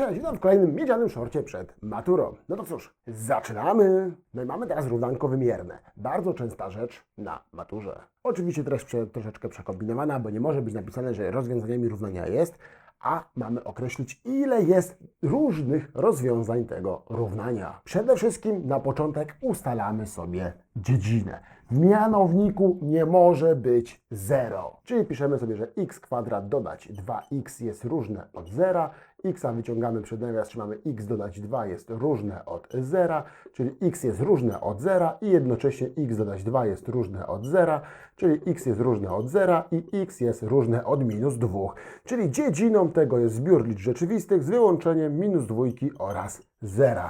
Cześć, witam w kolejnym miedzianym szorcie przed maturą. No to cóż, zaczynamy. No i mamy teraz równanko wymierne. Bardzo częsta rzecz na maturze. Oczywiście treść troszeczkę przekombinowana, bo nie może być napisane, że rozwiązaniami równania jest, a mamy określić, ile jest różnych rozwiązań tego równania. Przede wszystkim na początek ustalamy sobie dziedzinę. W mianowniku nie może być 0. Czyli piszemy sobie, że x kwadrat dodać 2x jest różne od 0. x wyciągamy przed nawias, czy mamy x dodać 2 jest różne od 0, czyli x jest różne od 0 i jednocześnie x dodać 2 jest różne od 0, czyli x jest różne od 0 i x jest różne od minus 2. Czyli dziedziną tego jest zbiór liczb rzeczywistych z wyłączeniem minus dwójki oraz 0.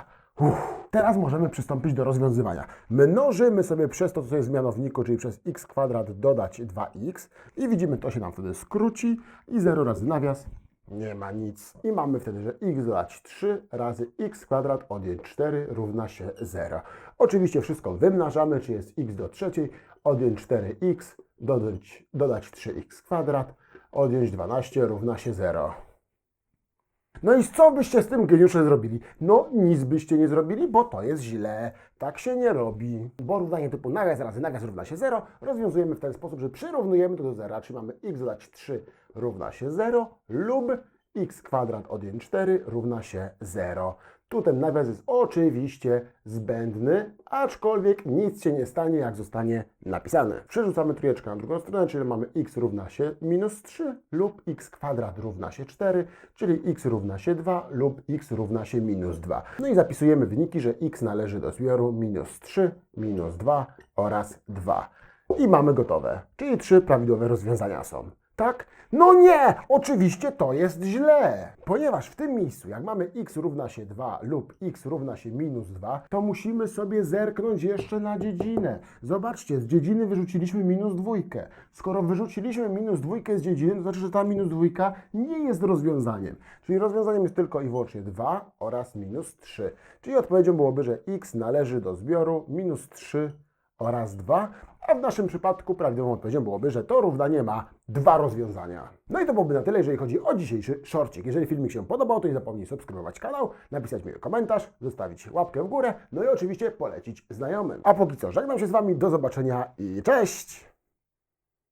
Uff. Teraz możemy przystąpić do rozwiązywania. Mnożymy sobie przez to, co jest w mianowniku, czyli przez x kwadrat dodać 2x i widzimy, to się nam wtedy skróci i 0 razy nawias nie ma nic. I mamy wtedy, że x dodać 3 razy x kwadrat odjąć 4 równa się 0. Oczywiście wszystko wymnażamy, czy jest x do trzeciej, odjąć 4x, dodać, dodać 3x kwadrat, odjąć 12 równa się 0. No i co byście z tym geniuszem zrobili? No nic byście nie zrobili, bo to jest źle. Tak się nie robi. Bo równanie typu nawias razy nawias równa się 0 rozwiązujemy w ten sposób, że przyrównujemy to do zera, czyli mamy x dodać 3 równa się 0 lub x kwadrat odjąć 4 równa się 0. Tu ten nawias jest oczywiście zbędny, aczkolwiek nic się nie stanie, jak zostanie napisane. Przerzucamy trójeczkę na drugą stronę, czyli mamy x równa się minus 3 lub x kwadrat równa się 4, czyli x równa się 2 lub x równa się minus 2. No i zapisujemy wyniki, że x należy do zbioru minus 3, minus 2 oraz 2. I mamy gotowe, czyli trzy prawidłowe rozwiązania są. Tak? No nie! Oczywiście to jest źle! Ponieważ w tym miejscu, jak mamy x równa się 2 lub x równa się minus 2, to musimy sobie zerknąć jeszcze na dziedzinę. Zobaczcie, z dziedziny wyrzuciliśmy minus dwójkę. Skoro wyrzuciliśmy minus dwójkę z dziedziny, to znaczy, że ta minus dwójka nie jest rozwiązaniem. Czyli rozwiązaniem jest tylko i wyłącznie 2 oraz minus 3. Czyli odpowiedzią byłoby, że x należy do zbioru minus 3 oraz 2, a w naszym przypadku prawidłową odpowiedzią byłoby, że to równanie ma dwa rozwiązania. No i to byłoby na tyle, jeżeli chodzi o dzisiejszy shortcik. Jeżeli filmik się podobał, to nie zapomnij subskrybować kanał, napisać mi komentarz, zostawić łapkę w górę, no i oczywiście polecić znajomym. A póki co, żegnam się z Wami, do zobaczenia i cześć!